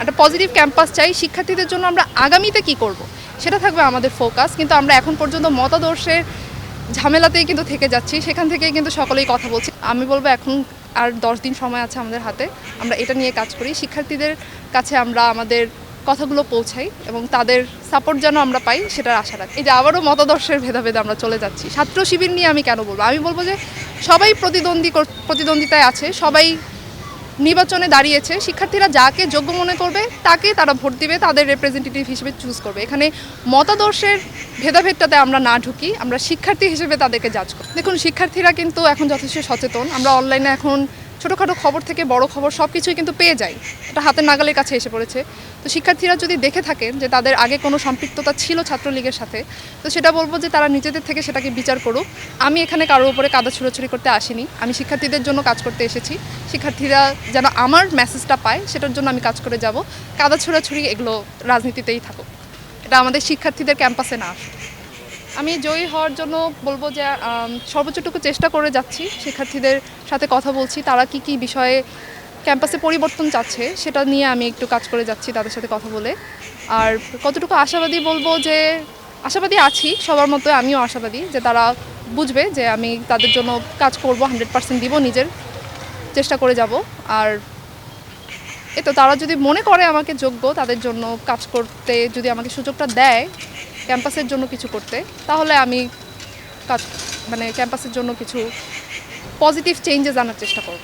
একটা positive campus চাই, শিক্ষার্থীদের জন্য আমরা আগামীতে কি করব? সেটা থাকবে আমাদের ফোকাস কিন্তু আমরা এখন পর্যন্ত মতাদর্শের ঝামেলাতেই কিন্তু থেকে যাচ্ছি, সেখান থেকেই কিন্তু সকলেই কথা বলছি। আমি বলব এখন আর দশ দিন সময় আছে আমাদের হাতে, আমরা এটা নিয়ে কাজ করি। শিক্ষার্থীদের কাছে আমরা আমাদের কথাগুলো পৌঁছাই এবং তাদের সাপোর্ট যেন আমরা পাই, সেটার আশা রাখি। এই যে আবারও মতাদর্শের ভেদাভেদে আমরা চলে যাচ্ছি। ছাত্র শিবির নিয়ে আমি কেন বলব? আমি বলব যে সবাই প্রতিদ্বন্দ্বী প্রতিদ্বন্দ্বিতায় আছে, সবাই নির্বাচনে দাঁড়িয়েছে, শিক্ষার্থীরা যাকে যোগ্য মনে করবে, তাকে তারা ভোট দিবে, তাদের রিপ্রেজেন্টেটিভ হিসেবে চুজ করবে। এখানে মতাদর্শের ভেদাভেদটাতে আমরা না ঢুকি, আমরা শিক্ষার্থী হিসেবে তাদেরকে জাজ করি। দেখুন, শিক্ষার্থীরা কিন্তু এখন যথেষ্ট সচেতন। আমরা অনলাইনে এখন ছোটোখাটো খবর থেকে বড় খবর সব কিছুই কিন্তু পেয়ে যাই এটা হাতের নাগালের কাছে এসে পড়েছে। তো শিক্ষার্থীরা যদি দেখে থাকেন যে তাদের আগে কোনো সম্পৃক্ততা ছিল ছাত্রলীগের সাথে, তো সেটা বলব যে তারা নিজেদের থেকে সেটাকে বিচার করুক। আমি এখানে কারোর উপরে কাদা ছুড়োছুড়ি করতে আসিনি। আমি শিক্ষার্থীদের জন্য কাজ করতে এসেছি। শিক্ষার্থীরা যেন আমার মেসেজটা পায়, সেটার জন্য আমি কাজ করে যাব। কাদা ছোড়াছুড়ি এগুলো রাজনীতিতেই থাকুক। এটা আমাদের শিক্ষার্থীদের ক্যাম্পাসে না আসুক। আমি জয়ী হওয়ার জন্য বলব যে সর্বোচ্চটুকু চেষ্টা করে যাচ্ছি, শিক্ষার্থীদের সাথে কথা বলছি, তারা কি কি বিষয়ে ক্যাম্পাসে পরিবর্তন চাচ্ছে সেটা নিয়ে আমি একটু কাজ করে যাচ্ছি তাদের সাথে কথা বলে। আর কতটুকু আশাবাদী বলব যে, আশাবাদী আছি, সবার মতো আমিও আশাবাদী যে তারা বুঝবে যে আমি তাদের জন্য কাজ করব, হান্ড্রেড পার্সেন্ট দিব, নিজের চেষ্টা করে যাব। আর এ তো তারা যদি মনে করে আমাকে যোগ্য, তাদের জন্য কাজ করতে যদি আমাকে সুযোগটা দেয় ক্যাম্পাসের জন্য কিছু করতে, তাহলে আমি মানে ক্যাম্পাসের জন্য কিছু পজিটিভ চেঞ্জেস আনার চেষ্টা করব।